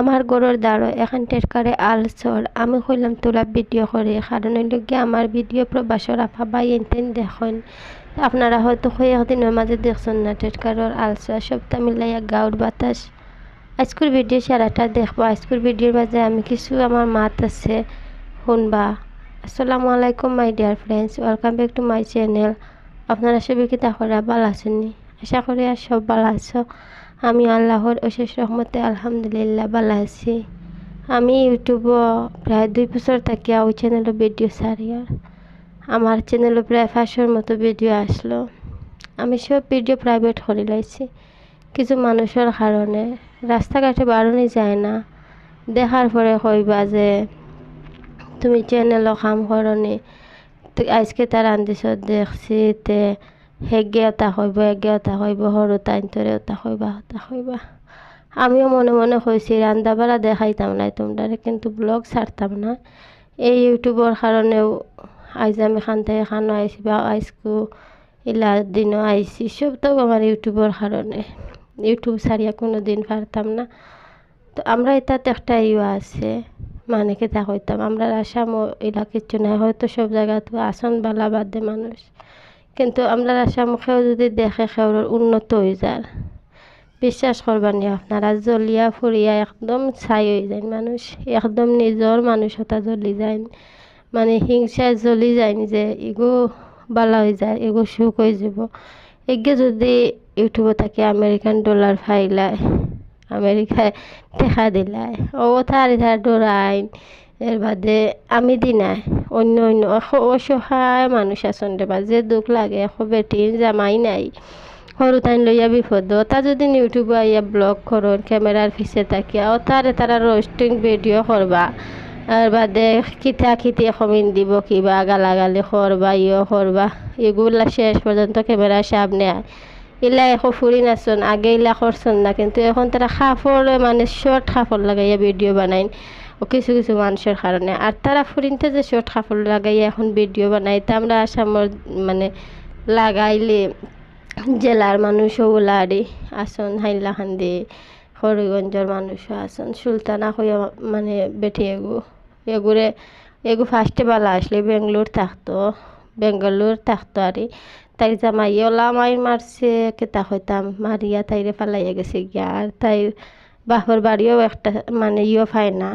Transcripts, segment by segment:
আমার গরুর দাঁড়ো, এখান টেরকারে আলসর আমি কইলাম তোলা ভিডিও করে। কারণ গিয়ে আমার ভিডিও প্রবাসর আফা বাই এনতেন দেখুন। আপনারা হয়তো কয়েকদিনের মাঝে দেখছেন না টেরকারর আলসর সবটা মিলাইয়া গাউর বাতাস। আজকের ভিডিও সারাটা দেখব। আজকের ভিডিওর মাঝে আমি কিছু আমার মাত আছে, শুনবা। আসসালামু আলাইকুম, my dear friends. Welcome back to my channel. আপনারা সবাই কি তাহলে ভালো আছেননি আশা করি আর সব ভালো আছো। আমি আল্লাহর অশেষ রহমতে আলহামদুলিল্লাহ ভালো আছি। আমি ইউটিউবও প্রায় দুই বছর থাকি ওই চ্যানেলে ভিডিও সারি আর আমার চ্যানেলে প্রায় পাঁচশোর মতো ভিডিও আসলো। আমি সব ভিডিও প্রাইভেট করে লাইছি। কিছু মানুষের কারণে। রাস্তাঘাটে বাড়ানো যায় না। দেখার পরে কইবা যে, তুমি চ্যানেলও কাম করনি। আজকে তার আন্দিছ দেখছি তে হেগে ওটা কইব হেগে ওটা কইব সৰু তাইনতরে ওটা কইবা ওটা কইবা আমিও মনে মনে কইছি রান্দাবাড়া দেখাইতাম না তোমরা কিন্তু ব্লগ ছাড়তাম না এই ইউটিউবের কারণেও আইজ আমি খান থেকে খানো বা আইসকু ইলা দিনও আইসি সবটাও আমার ইউটিউবের কারণে ইউটিউব ছাড়িয়া কোনো দিন পারতাম না। তো আমরা এটাতে একটা ইয়ে আছে মানে কেতা কইতাম, আমরা আসাম এলা কিচ্ছু নাই, হয়তো সব জায়গাতে আসন বালা বাদে মানুষ। কিন্তু আমরা আসাম খেয়েও যদি দেখে খেউর উন্নত হয়ে যায়। বিশ্বাস করবানি আপনারা, জ্বলিয়া ফুরিয়া একদম ছাই হয়ে যায়। মানুষ একদম নিজর মানুষ হতা জ্বলি যায়। মানে হিংসায় জ্বলি যায় যে এগো বালা হয়ে যায় এগো সুখ হয়ে যাব। এগে যদি ইউটিউবে থাকে আমেরিকান ডলার ফাইলায় আমেরিকায় দেখা দিলাই ও থার ডোরাইন এর বাদে আমি দিনাই অন্য অন্য অসহায় মানুষ আছেন রে বা, যে দুঃখ লাগে বেটির জামাই নাই। সৰু তাইন লইয়া বিপদ। তা যদি ইউটিউবে আইয়া ব্লগ করন ক্যামেরার পিছে তাকিয়া ও তারে তারা রোস্টিং ভিডিও করবা আর বাদে খিতা খিতি কমিন দিব, কিবা গালাগালি করবা ইয়ে করবা এগুলা শেষ পর্যন্ত ক্যামেরার সামনে আয় ইলা এখন ফুরি নাচন আগে ইলা করছন না, কিন্তু এখন তারা খাফড় মানে শর্ট খাফড় লাগাইয়া ভিডিও বানাইন। কিছু কিছু মানুষের কারণে। আর তারা ফুরিনতে যে শর্ট খাফড় লাগাইয়া এখন ভিডিও বানাই তা আমরা আসামর মানে লাগাইলে জেলার মানুষ ওগুলারি আসন হাইলাকান্দি হরিগঞ্জের মানুষও আসন। সুলতানা হইয়া মানে বেটি এগু, এগুরে, এগু ফার্স্টে বালা আসলে বেঙ্গলোর থাকতো, বেঙ্গালোর থাকতো আরে। তাই জামাই ওলা মাই মারছে কেতা হইতাম মারিয়া তাইরে ফালাইয়া গেছে গিয়া। আর তাই বাপর বাড়িও একটা মানে ইয়ে পায় না।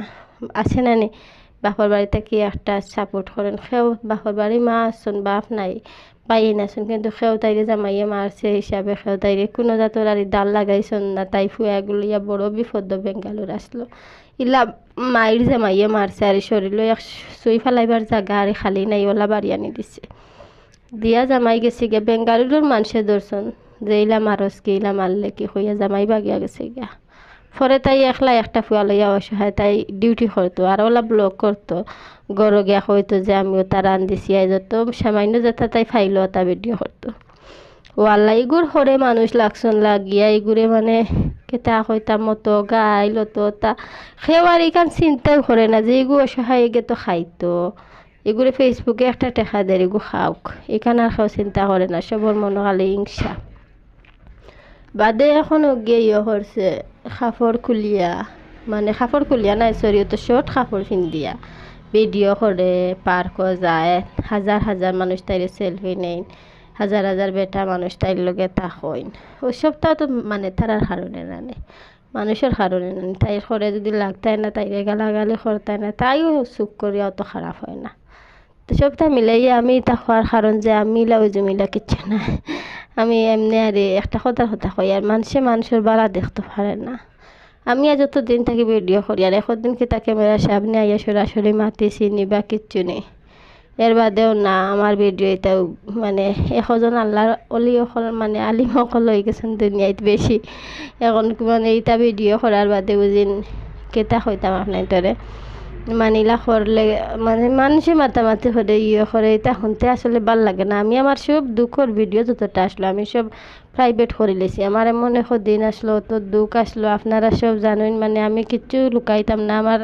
আছে না নি? বাপর বাড়িতে কি একটা সাপোর্ট করেন? সেও বাপর বাড়ি মা আসুন বাপ নাই পাই নাচুন কিন্তু সেও তাইরে জামাইয়ে মারছে হিসাবে, সেও তাইরে কোনো জাতর আর ডাল লাগাইছন না। তাই ফুয়াগুলো ইয়া বড় বিপদ বেঙ্গালোর আসলো। ইলা মায়ের জামাইয়ে মারছে, আর শরীর এক সুই ফেলাইবার জায়গা আর খালি নাই, ওলা বাড়ি আনি দিছে। দিয়া জামাই গেছে গিয়া, বেঙ্গালুরুর মানুষে দর্শন যে, ইলা মারস কি, ইলা মারলে কি হইয়া জামাই বাগিয়া গেছে গিয়া। পরে তাই একলা একটা ফুয়া লইয়া অসহায় তাই ডিউটি করতো। আর ওলা ব্লক করতো। গরো গিয়া হইতো যে, আমিও তার রান্দিছি আই যত সামান্য যেটা তাই ফাইলো তা ভিডিও করতো। ও আল্লাহ ইগুর হরে মানুষ লাগছন লাগিয়া ইগুরে মানে কেতা হইতাম মতো গাইল তো তা। সেও ইখান চিন্তাও করে না যে এগু অসহায় এগে তো খাইতো। এগুলো ফেসবুকে একটা টেকা দেয় এগু খাওক। এখানে আর খাও চিন্তা করে না, সবর মনে খালি হিংসা। বাদে এখনও গিয়ে ইয়ে করছে। কাপড় খুলিয়া মানে কাপড় খুলিয়া নাই সরি তো শর্ট কাপড় দিয়া। ভিডিও করে পার্ক যায় হাজার হাজার মানুষ তাইরে সেলফি নেন হাজার হাজার বেটা মানুষ তাইর লগে তা হইন ওইসবটা তো মানে তারার কারণে না মানুষের কারণে না তাই করে যদি লাগতায় না তাইরে গালাগালি করতায় না, তাইও চুপ করিয়া অত খারাপ হয় না। তো সবটা মিলাইয়া আমি তা হওয়ার কারণ যে আমি ওই যে মিলা কিচ্ছু না আমি এমনি আর একটা কথা কথা কই, আর মানুষে মানুষের বাড়া দেখতে পারে না। আমি আর যত দিন থাকি ভিডিও করি, আর এখন দিন কি তা ক্যামেরার সামনে আইয়া সরাসরি মাতি চিনি বা কিচ্ছু নেই। এর বাদেও না, আমার ভিডিও এটাও মানে এশজন আল্লাহর অলি অকল মানে আলিম অকল হয়ে গেছেন দুনিয়াত বেশি। এখন মানে এইটা ভিডিও করার বাদে বুঝিন, কেতা হইতাম আপনার তরে মানিলা করলে মানে মানুষে মাতামাতি করে ইয়ে করে এটা শুনতে আসলে ভালো লাগে না। আমি আমার সব দুঃখর ভিডিও যতটা আসলো, আমি সব প্রাইভেট করে লেছি। আমার এমন এখন দিন আসলো তো দুঃখ আসলো, আপনারা সব জানেন মানে আমি কিচ্ছু লুকাইতাম না। আমার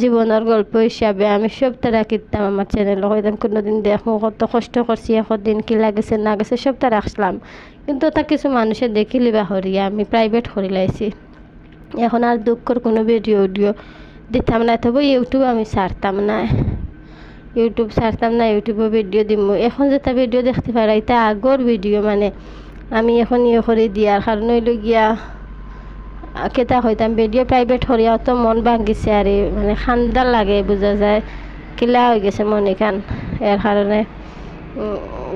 জীবনের গল্প হিসাবে আমি সব তারা কিনতাম আমার চ্যানেল হইতাম কোনোদিন দেখো কত কষ্ট করছি এখন দিন কি লাগেছে, না গেছে সব তারা রাখলাম কিন্তু তা কিছু মানুষের দেখিলি বা হরিয়া, আমি প্রাইভেট করে লাইছি। এখন আর দুঃখর কোনো ভিডিও উডিও দিতাম না, তবে ইউটিউব আমি ছাড়তাম না। ইউটিউব ছাড়তাম না ইউটিউবে ভিডিও দিব এখন যেটা ভিডিও দেখতে পারা এটা আগর ভিডিও মানে আমি এখন ইয়ে করে দিয়ার কারণ হইল গিয়া কেতা হইতাম ভিডিও প্রাইভেট হরিয়াও তো মন ভাঙ্গিছে আর মানে খান্দার লাগে বোঝা যায়। কিলা হয়ে গেছে মনে খান এর কারণে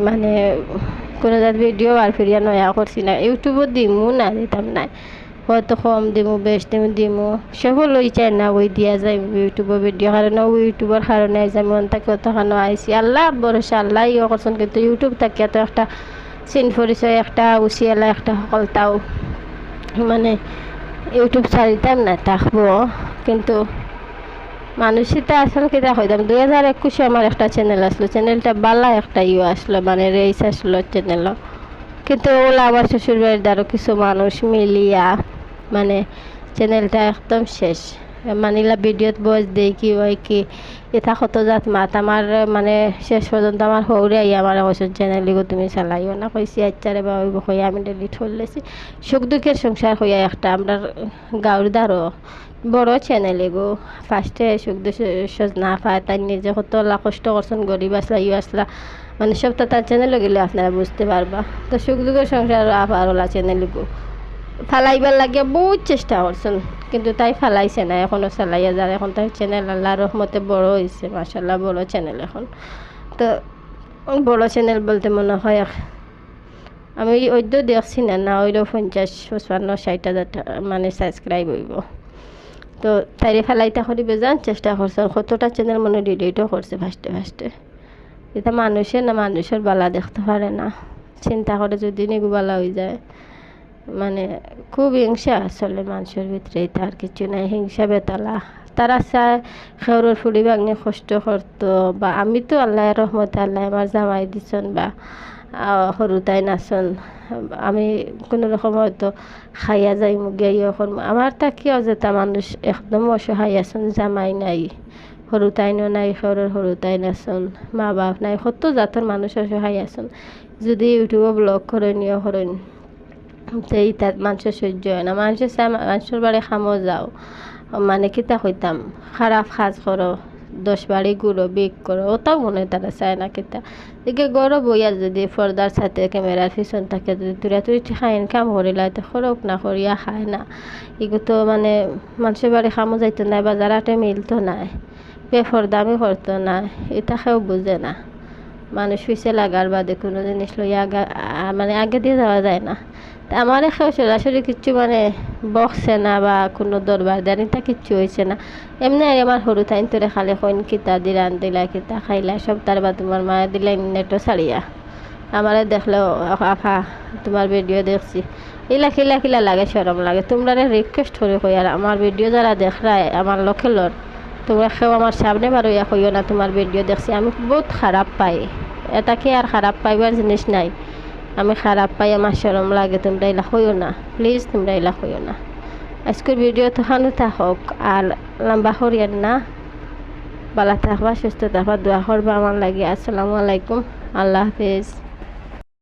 মানে কোনো জাত ভিডিও আর ফিরিয়া নয়া করছি না। ইউটিউবত দিমু না, দিতাম না হয়তো কম দিমু বেশ দিমু দিমু। সবও লই চাই না ওই দিয়া যায় ইউটিউবের ভিডিও কারণে ওই ইউটিউবের কারণে আমি অন্তাকে অতখানো আইসি আল্লাহ ভরসা আল্লাহ ইয়ে করছেন কিন্তু ইউটিউব থাকিয়া তো একটা চিন পরিচয় একটা উচিয়ালা, একটা সকলটাও মানে ইউটিউব ছাড়িতাম না থাকব কিন্তু মানুষই তো আসলে কিতা হইতাম দুই হাজার একুশে আমার একটা চ্যানেল আসলো চ্যানেলটা বালা একটা ইয়ে আসলো মানে রেস আসলো চ্যানেল কিন্তু ওলা আমার শ্বশুরবাড়ির দ্বারা কিছু মানুষ মিলিয়া। মানে চ্যানেলটা একদম শেষ। মানিলা ভিডিওত বয়স দেই কি হয় কি এটা কত জাত মাত আমার মানে শেষ পর্যন্ত আমার হৌরে আই আমার কৈছে চ্যানেল লিগো তুমি চালাইও না কইছি আচ্চারে বা ওই হইয়া আমি ডিলিট হলেছি সুখ দুঃখের সংসার হইয়া একটা আমরা গাঁর দ্বারও বড় চ্যানেল এগো ফার্স্টে সুখ দুঃখ না পায়, তাই নিজে কত কষ্ট করছেন গরিব আসলা ইউ আসলা মানে সব তো তার চ্যানেলে গেলে আপনারা বুঝতে পারবা তো সুখ দুঃখের সংসার আবার ওলা চ্যানেল গো। ফালাইবার লাগে বহুত চেষ্টা করছেন, কিন্তু তাই ফালাইছে না এখনও চালাইয়া যার এখন তাই চ্যানেল আল্লাহ রহমতে বড় হয়েছে মাসাল্লাহ বড় চ্যানেল এখন। তো বড় চ্যানেল বলতে মনে হয়, আমি ওইদ্য দেখছি না না ওইরও পঞ্চাশ, পঁচপান্ন, ষাট হাজার মানে সাবস্ক্রাইব হইব। তো তাইরে ফেলাইতে করি বেজান চেষ্টা করছে কতটা চ্যানেল মনে ডিলিটও করছে ফার্স্টে ফার্স্টে এটা মানুষের না মানুষের বালা দেখতে পারে না। চিন্তা করে যদি নিগু বালা হয়ে যায়। মানে খুব হিংসা আসলে মানুষের ভিতরে, তার কিছু নাই, হিংসা বেতালা। তারা চায় খেউরের ফুড়ি ভাঙে, কষ্ট করতো। বা আমি তো আল্লাহ রহমতে আল্লাহ আমার জামাই দিছন বা সৰু তাই নাচন। আমি কোনো রকম হয়তো খাইয়া যাই মুগিয়া করম। আমার তাকি অযথা মানুষ একদম অসহায় আছেন জামাই নাই, সৰু তাইনো নাই সৰুৰ সৰু তাই নাচন মা বাপ নাই, কত জাতৰ মানুষ অসহায় আছেন যদি ইউটিউবে ব্লগ করেন ইয়ে এই তাত মানুষের সহ্য হয় না মানুষের চাই মানুষের বাড়ি খামো যাও। মানে কিতা হইতাম খারাপ সাজ করো দশ বাড়ি গুঁড়ো বিক করো ওটাও মনে তারা চায় না কিতা এদিকে গরো বইয়া যদি পর্দার সাথে ক্যামেরার পিছন থাকে যদি তুরা তুই খাই কাম করিলা তো খরক না করিয়া খায় না। এগুলো তো মানে মানুষের বাড়ি খামো যাইতো নাই বা আটে মিলতো নাই। বেফরদামি করতো না এটা কেউ বুঝে না। মানুষ পিছিয়ে লাগার বাদে কোনো জিনিস লইয়া মানে আগে দিয়ে যাওয়া যায় না। আমার সরাসরি কিচ্ছু মানে বকছে না বা কোনো দরবার দেন তা কিচ্ছু হয়েছে না। এমনি আর আমার সরু থাইন তোরে খালি কইন, কিতা দিলান দিলা, কিতা খাইলা, সব তার বা তোমার মায়ে দিলা নেটও ছাড়িয়া। আমারে দেখলেও আফা, তোমার ভিডিও দেখছি। ইলা খিলা খিলা লাগে সরম লাগে। তোমরা রিকোয়েস্ট করে কই, আর আমার ভিডিও যারা দেখরায়, আমার লোকেলর তোমরা কেউ আমার সামনে বারো ইয়া কইও না, তোমার ভিডিও দেখছি। আমি বহুত খারাপ পাই। এটাকে আর খারাপ পাইবার জিনিস নাই। আমি খারাপ পাই, আমার সরম লাগে তোমরা এলা হইও না। প্লিজ তোমরা এলা হইও না। আজকের ভিডিও তো খানো থাকক আর লম্বা হরিয়ার না। বালা থাকবা, সুস্থ থাকবা, দোয়া করবা আমার লাগে। আসসালামু আলাইকুম। আল্লাহ হাফিজ।